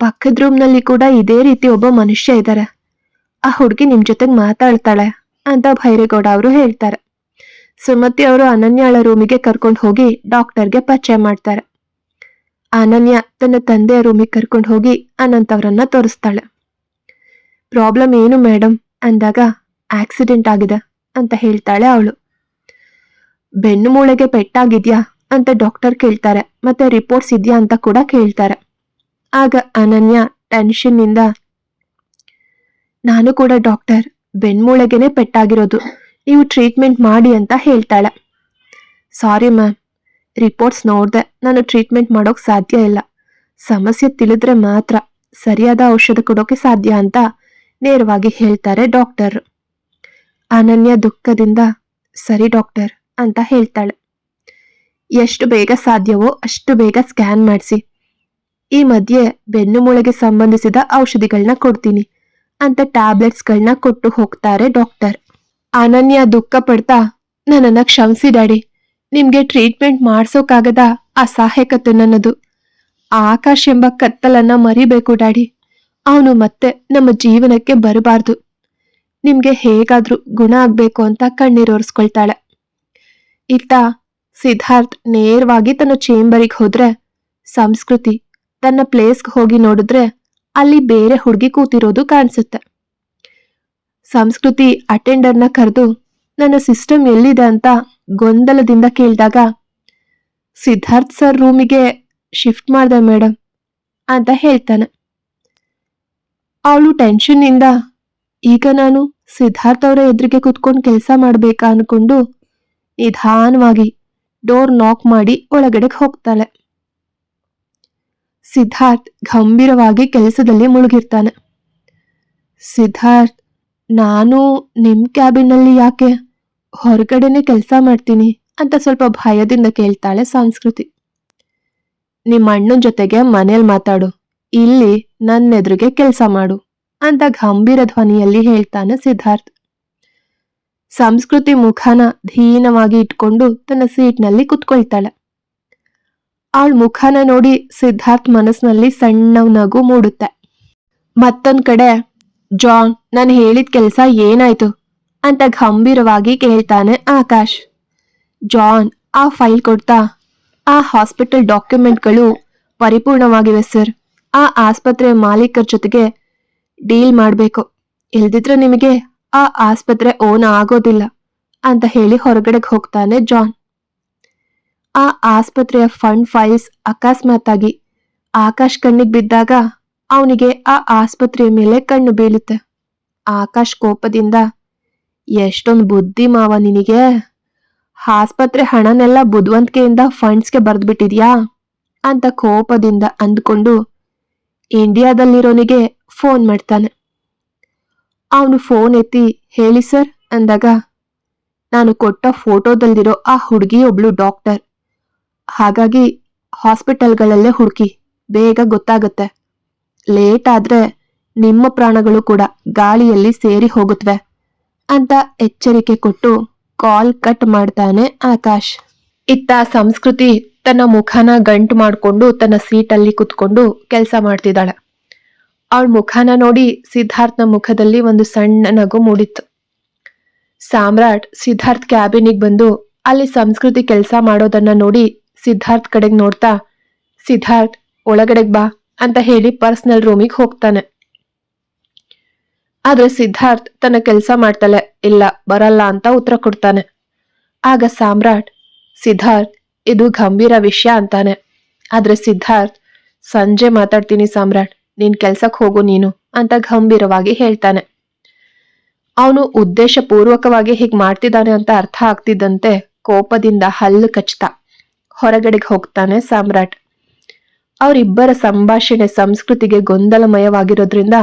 ಪಕ್ಕದ ರೂಮ್ನಲ್ಲಿ ಕೂಡ ಇದೇ ರೀತಿ ಒಬ್ಬ ಮನುಷ್ಯ ಇದ್ದಾರೆ. ಆ ಹುಡುಗಿ ನಿಮ್ಮ ಜೊತೆಗೆ ಮಾತಾಡ್ತಾಳೆ ಅಂತ ಭೈರೇಗೌಡ ಅವರು ಹೇಳ್ತಾರೆ. ಸುಮತಿ ಅವರು ಅನನ್ಯಾಳ ರೂಮಿಗೆ ಕರ್ಕೊಂಡು ಹೋಗಿ ಡಾಕ್ಟರ್ಗೆ ಪರಿಚಯ ಮಾಡ್ತಾರೆ. ಅನನ್ಯ ತನ್ನ ತಂದೆಯ ರೂಮಿಗೆ ಕರ್ಕೊಂಡು ಹೋಗಿ ಅನಂತ್ ಅವರನ್ನ ತೋರಿಸ್ತಾಳೆ. ಪ್ರಾಬ್ಲಮ್ ಏನು ಮೇಡಮ್ ಅಂದಾಗ, ಆಕ್ಸಿಡೆಂಟ್ ಆಗಿದೆ ಅಂತ ಹೇಳ್ತಾಳೆ ಅವಳು. ಬೆನ್ನು ಮೂಳೆಗೆ ಪೆಟ್ಟಾಗಿದ್ಯಾ? ಅಂತ ಡಾಕ್ಟರ್ ಕೇಳ್ತಾರೆ, ಮತ್ತೆ ರಿಪೋರ್ಟ್ಸ್ ಇದೆಯಾ? ಅಂತ ಕೂಡ ಕೇಳ್ತಾರೆ. ಆಗ ಅನನ್ಯ ಟೆನ್ಷನ್ನಿಂದ ನಾನು ಕೂಡ ಡಾಕ್ಟರ್ ಬೆನ್ಮೂಳೆಗೆನೆ ಪೆಟ್ಟಾಗಿರೋದು ನೀವು ಟ್ರೀಟ್ಮೆಂಟ್ ಮಾಡಿ ಅಂತ ಹೇಳ್ತಾಳೆ. ಸಾರಿ ಮ್ಯಾಮ್ ರಿಪೋರ್ಟ್ಸ್ ನೋಡ್ದೆ ನಾನು ಟ್ರೀಟ್ಮೆಂಟ್ ಮಾಡೋಕ್ ಸಾಧ್ಯ ಇಲ್ಲ. ಸಮಸ್ಯೆ ತಿಳಿದ್ರೆ ಮಾತ್ರ ಸರಿಯಾದ ಔಷಧ ಕೊಡೋಕೆ ಸಾಧ್ಯ ಅಂತ ನೇರವಾಗಿ ಹೇಳ್ತಾರೆ ಡಾಕ್ಟರ್ ಅನನ್ಯ ದುಃಖದಿಂದ ಸರಿ ಡಾಕ್ಟರ್ ಅಂತ ಹೇಳ್ತಾಳೆ. ಎಷ್ಟು ಬೇಗ ಸಾಧ್ಯವೋ ಅಷ್ಟು ಬೇಗ ಸ್ಕ್ಯಾನ್ ಮಾಡಿಸಿ. ಈ ಮಧ್ಯೆ ಬೆನ್ನು ಮೂಳೆಗೆ ಸಂಬಂಧಿಸಿದ ಔಷಧಿಗಳನ್ನ ಕೊಡ್ತೀನಿ ಅಂತ ಟ್ಯಾಬ್ಲೆಟ್ಸ್ಗಳನ್ನ ಕೊಟ್ಟು ಹೋಗ್ತಾರೆ ಡಾಕ್ಟರ್ ಅನನ್ಯ ದುಃಖ ಪಡ್ತಾ ನನ್ನನ್ನ ಕ್ಷಮಿಸಿ ಡ್ಯಾಡಿ. ನಿಮ್ಗೆ ಟ್ರೀಟ್ಮೆಂಟ್ ಮಾಡ್ಸೋಕಾಗದ ಅಸಹಾಯಕತೆ ನನ್ನದು ಆಕಾಶ್ ಎಂಬ ಕತ್ತಲನ್ನ ಮರಿಬೇಕು ಡ್ಯಾಡಿ. ಅವನು ಮತ್ತೆ ನಮ್ಮ ಜೀವನಕ್ಕೆ ಬರಬಾರ್ದು. ನಿಮ್ಗೆ ಹೇಗಾದ್ರೂ ಗುಣ ಆಗ್ಬೇಕು ಅಂತ ಕಣ್ಣೀರೋರ್ಸ್ಕೊಳ್ತಾಳೆ ಇತ್ತ ಸಿದ್ಧಾರ್ಥ್ ನೇರವಾಗಿ ತನ್ನ ಚೇಂಬರಿಗೆ ಹೋದ್ರೆ, ಸಂಸ್ಕೃತಿ ತನ್ನ ಪ್ಲೇಸ್ಗೆ ಹೋಗಿ ನೋಡಿದ್ರೆ ಅಲ್ಲಿ ಬೇರೆ ಹುಡುಗಿ ಕೂತಿರೋದು ಕಾಣಿಸುತ್ತೆ. ಸಂಸ್ಕೃತಿ ಅಟೆಂಡರ್ನ ಕರೆದು, ನನ್ನ ಸಿಸ್ಟಮ್ ಎಲ್ಲಿದೆ ಅಂತ ಗೊಂದಲದಿಂದ ಕೇಳಿದಾಗ, ಸಿದ್ಧಾರ್ಥ್ ಸರ್ ರೂಮಿಗೆ ಶಿಫ್ಟ್ ಮಾಡ್ದೆ ಮೇಡಮ್ ಅಂತ ಹೇಳ್ತಾನೆ. ಅವಳು ಟೆನ್ಷನ್ನಿಂದ, ಈಗ ನಾನು ಸಿದ್ಧಾರ್ಥ್ ಅವರ ಎದುರಿಗೆ ಕುತ್ಕೊಂಡು ಕೆಲಸ ಮಾಡ್ಬೇಕಾ? ಅನ್ಕೊಂಡು ನಿಧಾನವಾಗಿ ಡೋರ್ ನಾಕ್ ಮಾಡಿ ಒಳಗಡೆಗೆ ಹೋಗ್ತಾಳೆ. ಸಿದ್ಧಾರ್ಥ್ ಗಂಭೀರವಾಗಿ ಕೆಲಸದಲ್ಲಿ ಮುಳುಗಿರ್ತಾನೆ. ಸಿದ್ಧಾರ್ಥ್, ನಾನು ನಿಮ್ ಕ್ಯಾಬಿನಲ್ಲಿ ಯಾಕೆ ಹೊರಗಡೆನೆ ಕೆಲಸ ಮಾಡ್ತೀನಿ ಅಂತ ಸ್ವಲ್ಪ ಭಯದಿಂದ ಕೇಳ್ತಾಳೆ ಸಂಸ್ಕೃತಿ. ನಿಮ್ಮ ಅಣ್ಣನ ಜೊತೆಗೆ ಮನೇಲಿ ಮಾತಾಡು, ಇಲ್ಲಿ ನನ್ನ ಎದುರಿಗೆ ಕೆಲಸ ಮಾಡು ಅಂತ ಗಂಭೀರ ಧ್ವನಿಯಲ್ಲಿ ಹೇಳ್ತಾನೆ ಸಿದ್ಧಾರ್ಥ್. ಸಂಸ್ಕೃತಿ ಮುಖನ ಧೀನವಾಗಿ ಇಟ್ಕೊಂಡು ತನ್ನ ಸೀಟ್ನಲ್ಲಿ ಕುತ್ಕೊಳ್ತಾಳೆ. ಅವಳ ಮುಖನ ನೋಡಿ ಸಿದ್ಧಾರ್ಥ್ ಮನಸ್ಸಿನಲ್ಲಿ ಸಣ್ಣ ನಗು ಮೂಡುತ್ತೆ. ಮತ್ತೊಂದ್ ಕಡೆ, ಜಾನ್, ನಾನು ಹೇಳಿದ ಕೆಲಸ ಏನಾಯ್ತು? ಅಂತ ಗಂಭೀರವಾಗಿ ಕೇಳ್ತಾನೆ ಆಕಾಶ್. ಜಾನ್, ಆ ಫೈಲ್ ಕೊಡ್ತಾ. ಆ ಹಾಸ್ಪಿಟಲ್ ಡಾಕ್ಯುಮೆಂಟ್ಗಳು ಪರಿಪೂರ್ಣವಾಗಿವೆ ಸರ್. ಆ ಆಸ್ಪತ್ರೆಯ ಮಾಲೀಕರ ಜೊತೆಗೆ ಡೀಲ್ ಮಾಡಬೇಕು. ಇಲ್ದಿದ್ರೆ ನಿಮಗೆ ಆ ಆಸ್ಪತ್ರೆ ಓನ್ ಆಗೋದಿಲ್ಲ ಅಂತ ಹೇಳಿ ಹೊರಗಡೆಗೆ ಹೋಗ್ತಾನೆ ಜಾನ್. ಆ ಆಸ್ಪತ್ರೆಯ ಫಂಡ್ ಫೈಲ್ಸ್ ಅಕಸ್ಮಾತ್ ಆಗಿ ಆಕಾಶ್ ಕಣ್ಣಿಗೆ ಬಿದ್ದಾಗ ಅವನಿಗೆ ಆ ಆಸ್ಪತ್ರೆಯ ಮೇಲೆ ಕಣ್ಣು ಬೀಳುತ್ತೆ. ಆಕಾಶ್ ಕೋಪದಿಂದ ಎಷ್ಟೊಂದು ಬುದ್ಧಿ ಮಾವ ನಿನಗೆ? ಆಸ್ಪತ್ರೆ ಹಣನೆಲ್ಲ ಬುದ್ಧಿವಂತಿಕೆಯಿಂದ ಫಂಡ್ಸ್ಗೆ ಬರೆದ್ಬಿಟ್ಟಿದ್ಯಾ? ಅಂತ ಕೋಪದಿಂದ ಅಂದ್ಕೊಂಡು ಇಂಡಿಯಾದಲ್ಲಿರೋನಿಗೆ ಫೋನ್ ಮಾಡ್ತಾನೆ. ಅವನು ಫೋನ್ ಎತ್ತಿ, ಹೇಳಿ ಸರ್, ಅಂದಾಗ, ನಾನು ಕೊಟ್ಟ ಫೋಟೋದಲ್ಲಿರೋ ಆ ಹುಡುಗಿ ಒಬ್ಳು ಡಾಕ್ಟರ್. ಹಾಗಾಗಿ ಹಾಸ್ಪಿಟಲ್ಗಳಲ್ಲೇ ಹುಡುಕಿ, ಬೇಗ ಗೊತ್ತಾಗುತ್ತೆ. ಲೇಟ್ ಆದ್ರೆ ನಿಮ್ಮ ಪ್ರಾಣಗಳು ಕೂಡ ಗಾಳಿಯಲ್ಲಿ ಸೇರಿ ಹೋಗುತ್ತವೆ ಅಂತ ಎಚ್ಚರಿಕೆ ಕೊಟ್ಟು ಕಾಲ್ ಕಟ್ ಮಾಡ್ತಾನೆ ಆಕಾಶ್. ಇತ್ತ ಸಂಸ್ಕೃತಿ ತನ್ನ ಮುಖನ ಗಂಟು ಮಾಡಿಕೊಂಡು ತನ್ನ ಸೀಟಲ್ಲಿ ಕುತ್ಕೊಂಡು ಕೆಲಸ ಮಾಡ್ತಿದ್ದಾಳೆ. ಅವಳ ಮುಖನ ನೋಡಿ ಸಿದ್ಧಾರ್ಥ್ನ ಮುಖದಲ್ಲಿ ಒಂದು ಸಣ್ಣ ನಗು ಮೂಡಿತ್ತು. ಸಾಮ್ರಾಟ್ ಸಿದ್ಧಾರ್ಥ್ ಕ್ಯಾಬಿನಿಗೆ ಬಂದು ಅಲ್ಲಿ ಸಂಸ್ಕೃತಿ ಕೆಲಸ ಮಾಡೋದನ್ನ ನೋಡಿ ಸಿದ್ಧಾರ್ಥ್ ಕಡೆಗೆ ನೋಡ್ತಾ, ಸಿದ್ಧಾರ್ಥ್, ಒಳಗಡೆಗೆ ಬಾ ಅಂತ ಹೇಳಿ ಪರ್ಸನಲ್ ರೂಮಿಗೆ ಹೋಗ್ತಾನೆ. ಆದ್ರೆ ಸಿದ್ಧಾರ್ಥ್ ತನ್ನ ಕೆಲಸ ಮಾಡ್ತಲೆ ಇಲ್ಲ, ಬರಲ್ಲ ಅಂತ ಉತ್ತರ ಕೊಡ್ತಾನೆ. ಆಗ ಸಾಮ್ರಾಟ್, ಸಿದ್ಧಾರ್ಥ್, ಇದು ಗಂಭೀರ ವಿಷಯ ಅಂತಾನೆ. ಆದ್ರೆ ಸಿದ್ಧಾರ್ಥ್, ಸಂಜೆ ಮಾತಾಡ್ತೀನಿ ಸಾಮ್ರಾಟ್, ನೀನ್ ಕೆಲ್ಸಕ್ ಹೋಗು ನೀನು ಅಂತ ಗಂಭೀರವಾಗಿ ಹೇಳ್ತಾನೆ. ಅವನು ಉದ್ದೇಶ ಪೂರ್ವಕವಾಗಿ ಹೀಗ್ ಮಾಡ್ತಿದ್ದಾನೆ ಅಂತ ಅರ್ಥ ಆಗ್ತಿದ್ದಂತೆ ಕೋಪದಿಂದ ಹಲ್ಲು ಕಚ್ತಾ. ಹೊರಗಡೆಗೆ ಹೋಗ್ತಾನೆ ಸಾಮ್ರಾಟ್. ಅವರಿಬ್ಬರ ಸಂಭಾಷಣೆ ಸಂಸ್ಕೃತಿಗೆ ಗೊಂದಲಮಯವಾಗಿರೋದ್ರಿಂದ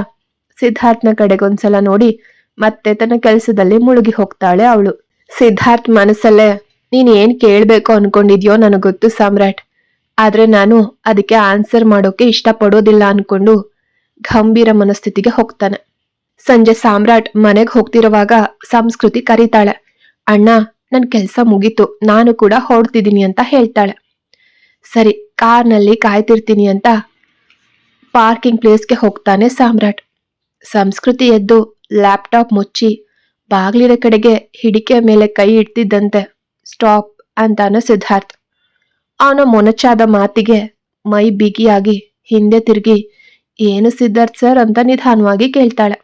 ಸಿದ್ಧಾರ್ಥ್ನ ಕಡೆಗೊಂದ್ಸಲ ನೋಡಿ ಮತ್ತೆ ತನ್ನ ಕೆಲಸದಲ್ಲಿ ಮುಳುಗಿ ಹೋಗ್ತಾಳೆ ಅವಳು. ಸಿದ್ಧಾರ್ಥ್ ಮನಸ್ಸಲ್ಲೇ, ನೀನ್ ಏನ್ ಕೇಳ್ಬೇಕು ಅನ್ಕೊಂಡಿದ್ಯೋ ನನಗ್ ಗೊತ್ತು ಸಾಮ್ರಾಟ್. ಆದ್ರೆ ನಾನು ಅದಕ್ಕೆ ಆನ್ಸರ್ ಮಾಡೋಕೆ ಇಷ್ಟಪಡೋದಿಲ್ಲ ಅನ್ಕೊಂಡು ಗಂಭೀರ ಮನಸ್ಥಿತಿಗೆ ಹೋಗ್ತಾನೆ. ಸಂಜೆ ಸಾಮ್ರಾಟ್ ಮನೆಗ್ ಹೋಗ್ತಿರುವಾಗ ಸಂಸ್ಕೃತಿ ಕರೀತಾಳೆ. ಅಣ್ಣ, ನನ್ ಕೆಲ್ಸ ಮುಗೀತು. ನಾನು ಕೂಡ ಹೊಡ್ತಿದ್ದೀನಿ ಅಂತ ಹೇಳ್ತಾಳೆ. ಸರಿ, ಕಾರ್ನಲ್ಲಿ ಕಾಯ್ತಿರ್ತೀನಿ ಅಂತ ಪಾರ್ಕಿಂಗ್ ಪ್ಲೇಸ್ಗೆ ಹೋಗ್ತಾನೆ ಸಾಮ್ರಾಟ್. ಸಂಸ್ಕೃತಿ ಎದ್ದು ಲ್ಯಾಪ್ಟಾಪ್ ಮುಚ್ಚಿ ಬಾಗ್ಲಿರ ಕಡೆಗೆ ಹಿಡಿಕೆ ಮೇಲೆ ಕೈ ಇಡ್ತಿದ್ದಂತೆ, ಸ್ಟಾಪ್ ಅಂತಾನ ಸಿದ್ಧಾರ್ಥ್. ಅವನ ಮೊನಚಾದ ಮಾತಿಗೆ ಮೈ ಬಿಗಿಯಾಗಿ ಹಿಂದೆ ತಿರುಗಿ, ಏನು ಸಿದ್ಧಾರ್ಥ್ ಸರ್ ಅಂತ ನಿಧಾನವಾಗಿ ಕೇಳ್ತಾಳೆ.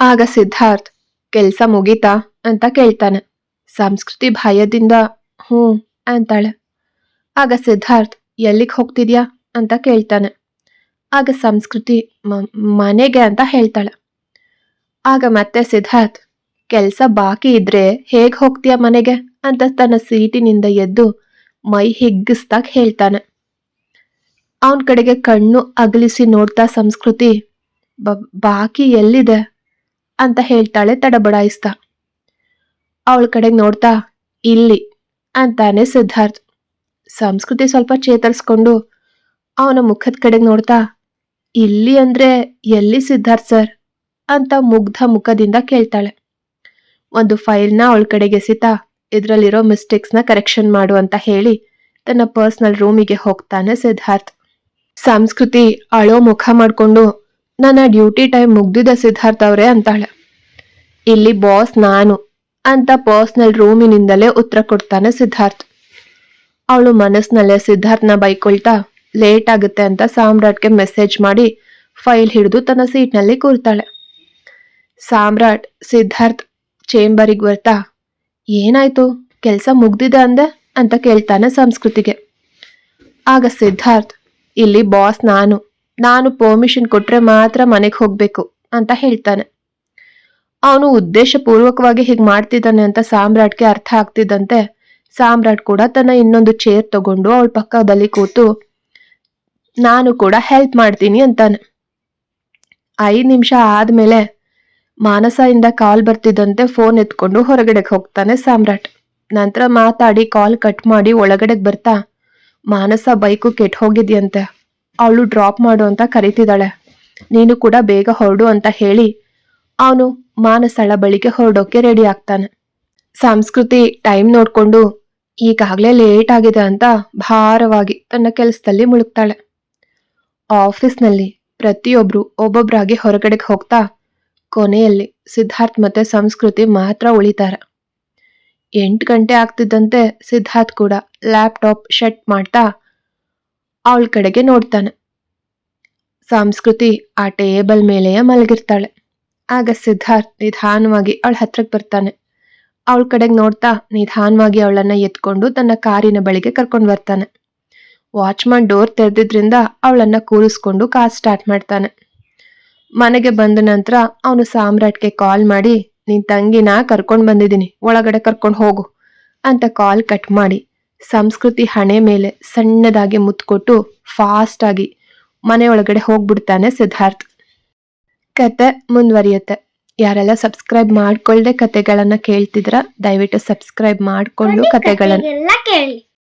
ಆಗ ಸಿದ್ಧಾರ್ಥ್, ಕೆಲಸ ಮುಗೀತಾ? ಅಂತ ಕೇಳ್ತಾನೆ. ಸಂಸ್ಕೃತಿ ಭಯದಿಂದ ಹ್ಞೂ ಅಂತಾಳೆ. ಆಗ ಸಿದ್ಧಾರ್ಥ್, ಎಲ್ಲಿಗೆ ಹೋಗ್ತಿದ್ಯಾ? ಅಂತ ಕೇಳ್ತಾನೆ. ಆಗ ಸಂಸ್ಕೃತಿ ಮನೆಗೆ ಅಂತ ಹೇಳ್ತಾಳೆ. ಆಗ ಮತ್ತೆ ಸಿದ್ಧಾರ್ಥ್, ಕೆಲಸ ಬಾಕಿ ಇದ್ರೆ ಹೇಗ್ ಹೋಗ್ತೀಯ ಮನೆಗೆ? ಅಂತ ತನ್ನ ಸೀಟಿನಿಂದ ಎದ್ದು ಮೈ ಹಿಗ್ಗಿಸ್ದಾಗ ಹೇಳ್ತಾನೆ. ಅವನ ಕಡೆಗೆ ಕಣ್ಣು ಅಗಲಿಸಿ ನೋಡ್ತಾ ಸಂಸ್ಕೃತಿ, "ಬ- ಬಾಕಿ ಎಲ್ಲಿದೆ? ಅಂತ ಹೇಳ್ತಾಳೆ ತಡಬಡಾಯಿಸ್ತಾ. ಅವಳ ಕಡೆಗೆ ನೋಡ್ತಾ, ಇಲ್ಲಿ, ಅಂತಾನೆ ಸಿದ್ಧಾರ್ಥ್. ಸಂಸ್ಕೃತಿ ಸ್ವಲ್ಪ ಚೇತರಿಸ್ಕೊಂಡು ಅವನ ಮುಖದ ಕಡೆಗೆ ನೋಡ್ತಾ ಇಲ್ಲಿ ಅಂದ್ರೆ ಎಲ್ಲಿ ಸಿದ್ಧಾರ್ಥ ಸರ್? ಅಂತ ಮುಗ್ಧ ಮುಖದಿಂದ ಕೇಳ್ತಾಳೆ. ಒಂದು ಫೈಲ್ನ ಅವಳ ಕಡೆಗೆ ಸಿತಾ, ಇದರಲ್ಲಿರೋ ಮಿಸ್ಟೇಕ್ಸ್ನ ಕರೆಕ್ಷನ್ ಮಾಡು ಅಂತ ಹೇಳಿ ತನ್ನ ಪರ್ಸ್ನಲ್ ರೂಮಿಗೆ ಹೋಗ್ತಾನೆ ಸಿದ್ಧಾರ್ಥ್. ಸಂಸ್ಕೃತಿ ಅಳೋ ಮುಖ ಮಾಡಿಕೊಂಡು, ನನ್ನ ಡ್ಯೂಟಿ ಟೈಮ್ ಮುಗ್ದಿದೆ ಸಿದ್ಧಾರ್ಥ್ ಅವರೇ ಅಂತಾಳೆ. ಇಲ್ಲಿ ಬಾಸ್ ನಾನು ಅಂತ ಪರ್ಸ್ನಲ್ ರೂಮಿನಿಂದಲೇ ಉತ್ತರ ಕೊಡ್ತಾನೆ ಸಿದ್ಧಾರ್ಥ್. ಅವಳು ಮನಸ್ಸಿನಲ್ಲೇ ಸಿದ್ಧಾರ್ಥ್ನ ಬೈಕೊಳ್ತಾ ಲೇಟ್ ಆಗುತ್ತೆ ಅಂತ ಸಾಮ್ರಾಟ್ಗೆ ಮೆಸೇಜ್ ಮಾಡಿ ಫೈಲ್ ಹಿಡಿದು ತನ್ನ ಸೀಟ್ನಲ್ಲಿ ಕೂರ್ತಾಳೆ. ಸಾಮ್ರಾಟ್ ಸಿದ್ಧಾರ್ಥ್ ಚೇಂಬರಿಗೆ ಬರ್ತಾ, ಏನಾಯ್ತು? ಕೆಲಸ ಮುಗ್ದಿದೆ ಅಂದೆ ಅಂತ ಕೇಳ್ತಾನೆ ಸಂಸ್ಕೃತಿಗೆ. ಆಗ ಸಿದ್ಧಾರ್ಥ್, ಇಲ್ಲಿ ಬಾಸ್ ನಾನು ನಾನು ಪರ್ಮಿಷನ್ ಕೊಟ್ರೆ ಮಾತ್ರ ಮನೆಗೆ ಹೋಗ್ಬೇಕು ಅಂತ ಹೇಳ್ತಾನೆ. ಅವನು ಉದ್ದೇಶಪೂರ್ವಕವಾಗಿ ಹೀಗೆ ಮಾಡ್ತಿದ್ದಾನೆ ಅಂತ ಸಾಮ್ರಾಟ್ಗೆ ಅರ್ಥ ಆಗ್ತಿದ್ದಂತೆ, ಸಾಮ್ರಾಟ್ ಕೂಡ ತನ್ನ ಇನ್ನೊಂದು ಚೇರ್ ತಗೊಂಡು ಅವಳ ಪಕ್ಕದಲ್ಲಿ ಕೂತು ನಾನು ಕೂಡ ಹೆಲ್ಪ್ ಮಾಡ್ತೀನಿ ಅಂತಾನೆ. ಐದು ನಿಮಿಷ ಆದ್ಮೇಲೆ ಮಾನಸದಿಂದ ಕಾಲ್ ಬರ್ತಿದ್ದಂತೆ ಫೋನ್ ಎತ್ಕೊಂಡು ಹೊರಗಡೆಗೆ ಹೋಗ್ತಾನೆ ಸಾಮ್ರಾಟ್. ನಂತರ ಮಾತಾಡಿ ಕಾಲ್ ಕಟ್ ಮಾಡಿ ಒಳಗಡೆಗೆ ಬರ್ತಾ, ಮಾನಸ ಬೈಕು ಕೆಟ್ಟ ಹೋಗಿದ್ಯಂತೆ, ಅವಳು ಡ್ರಾಪ್ ಮಾಡು ಅಂತ ಕರಿತಿದ್ದಾಳೆ. ನೀನು ಕೂಡ ಬೇಗ ಹೊರಡು ಅಂತ ಹೇಳಿ ಅವನು ಮಾನಸಳ ಬಳಿಗೆ ಹೊರಡೋಕೆ ರೆಡಿ ಆಗ್ತಾನೆ. ಸಂಸ್ಕೃತಿ ಟೈಮ್ ನೋಡಿಕೊಂಡು ಈಗಾಗಲೇ ಲೇಟ್ ಆಗಿದೆ ಅಂತ ಭಾರವಾಗಿ ತನ್ನ ಕೆಲಸದಲ್ಲಿ ಮುಳುಗ್ತಾಳೆ. ಆಫೀಸ್ನಲ್ಲಿ ಪ್ರತಿಯೊಬ್ರು ಒಬ್ಬೊಬ್ಬರಾಗಿ ಹೊರಗಡೆಗೆ ಹೋಗ್ತಾ ಕೊನೆಯಲ್ಲಿ ಸಿದ್ಧಾರ್ಥ್ ಮತ್ತೆ ಸಂಸ್ಕೃತಿ ಮಾತ್ರ ಉಳಿತಾರೆ. ಎಂಟು ಗಂಟೆ ಆಗ್ತಿದ್ದಂತೆ ಸಿದ್ಧಾರ್ಥ್ ಕೂಡ ಲ್ಯಾಪ್ಟಾಪ್ ಶಟ್ ಮಾಡ್ತಾ ಅವಳ ಕಡೆಗೆ ನೋಡ್ತಾನೆ. ಸಂಸ್ಕೃತಿ ಆ ಟೇಬಲ್ ಮೇಲೆಯೇ ಮಲಗಿರ್ತಾಳೆ. ಆಗ ಸಿದ್ಧಾರ್ಥ್ ನಿಧಾನವಾಗಿ ಅವಳ ಹತ್ರಕ್ಕೆ ಬರ್ತಾನೆ. ಅವಳ ಕಡೆಗೆ ನೋಡ್ತಾ ನಿಧಾನವಾಗಿ ಅವಳನ್ನ ಎತ್ಕೊಂಡು ತನ್ನ ಕಾರಿನ ಬಳಿಗೆ ಕರ್ಕೊಂಡು ಬರ್ತಾನೆ. ವಾಚ್ಮನ್ ಡೋರ್ ತೆರೆದಿದ್ರಿಂದ ಅವಳನ್ನ ಕೂರಿಸ್ಕೊಂಡು ಕಾರ್ ಸ್ಟಾರ್ಟ್ ಮಾಡ್ತಾನೆ. ಮನೆಗೆ ಬಂದ ನಂತರ ಅವನು ಸಾಮ್ರಾಟ್ಗೆ ಕಾಲ್ ಮಾಡಿ ನಿನ್ ತಂಗಿನ ಕರ್ಕೊಂಡು ಬಂದಿದ್ದೀನಿ ಒಳಗಡೆ ಕರ್ಕೊಂಡು ಹೋಗು ಅಂತ ಕಾಲ್ ಕಟ್ ಮಾಡಿ ಸಂಸ್ಕೃತಿ ಹಣೆ ಮೇಲೆ ಸಣ್ಣದಾಗಿ ಮುತ್ಕೊಟ್ಟು ಫಾಸ್ಟ್ ಆಗಿ ಮನೆ ಒಳಗಡೆ ಹೋಗ್ಬಿಡ್ತಾನೆ ಸಿದ್ಧಾರ್ಥ್. ಕತೆ ಮುಂದುವರಿಯುತ್ತೆ. ಯಾರೆಲ್ಲ ಸಬ್ಸ್ಕ್ರೈಬ್ ಮಾಡ್ಕೊಳ್ಳದೆ ಕತೆಗಳನ್ನ ಕೇಳ್ತಿದ್ರ ದಯವಿಟ್ಟು ಸಬ್ಸ್ಕ್ರೈಬ್ ಮಾಡಿಕೊಂಡು ಕತೆಗಳನ್ನ ಕೇಳಿ.